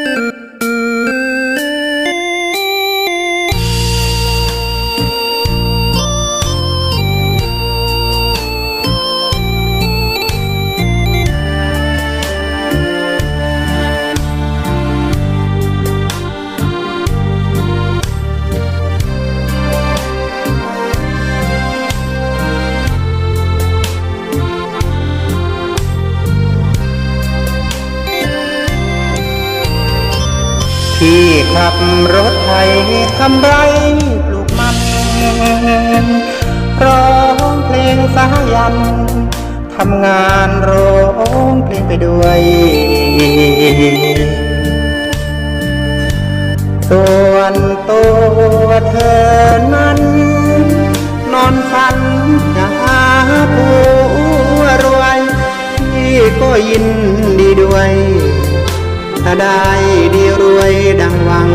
you ที่ขับรถไถทำไรปลูกมันร้องเพลงสายันทำงานร้องเพลงไปด้วย ส่วนตัวเธอนั้น นอนฝันจะหาผัวรวยพี่ก็ยินดีด้วย ถ้าได้ดีรวยดังหวัง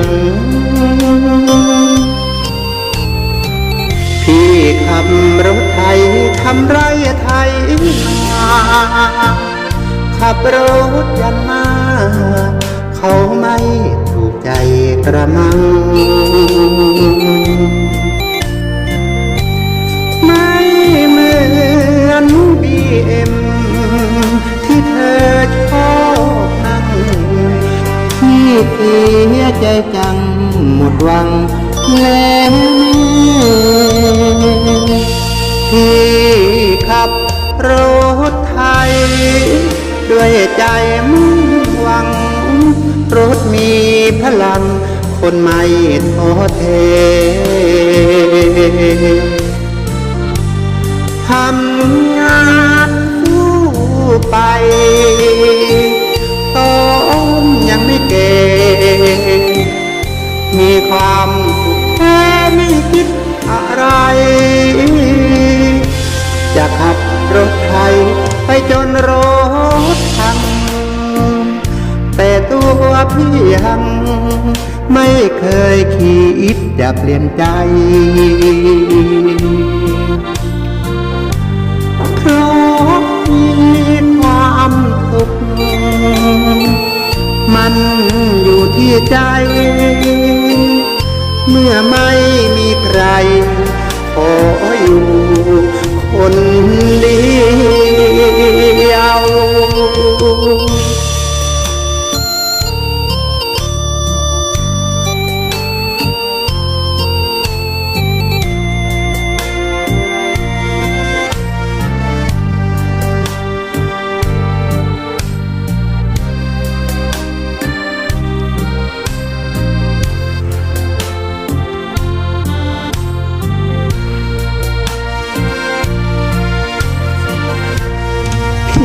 พี่ขับรถไทยทำไรไทยมาขับรถยันมาเขาไม่ถูกใจกระมัง เสียใจจังหมดหวังแล้วที่ขับรถไทย ด้วยใจมุ่งหวัง รถมีพลัง คนไม่ท้อแท้ทำ จนรถพัง แต่ตัวพี่ยัง ไม่เคยคิดจะเปลี่ยนใจ เพราะมีความสุข มันอยู่ที่ใจ เมื่อไม่มีใคร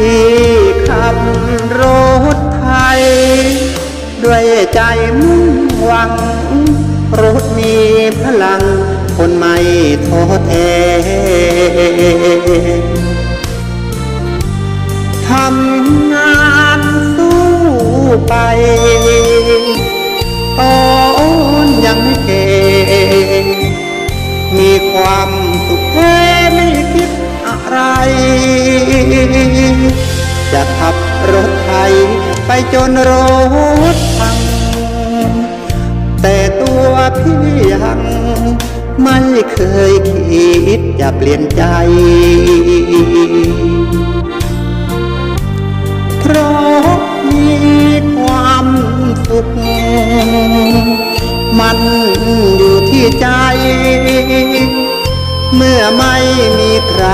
ที่ขับรถไทย ด้วยใจมุ่งหวัง รถมีพลัง คนไม่ท้อแท้ทำงานสู้ไป จนรถพัง แต่ตัวพี่ยังไม่เคยคิดจะเปลี่ยนใจ เพราะมีความสุข มันอยู่ที่ใจ เมื่อไม่มีใคร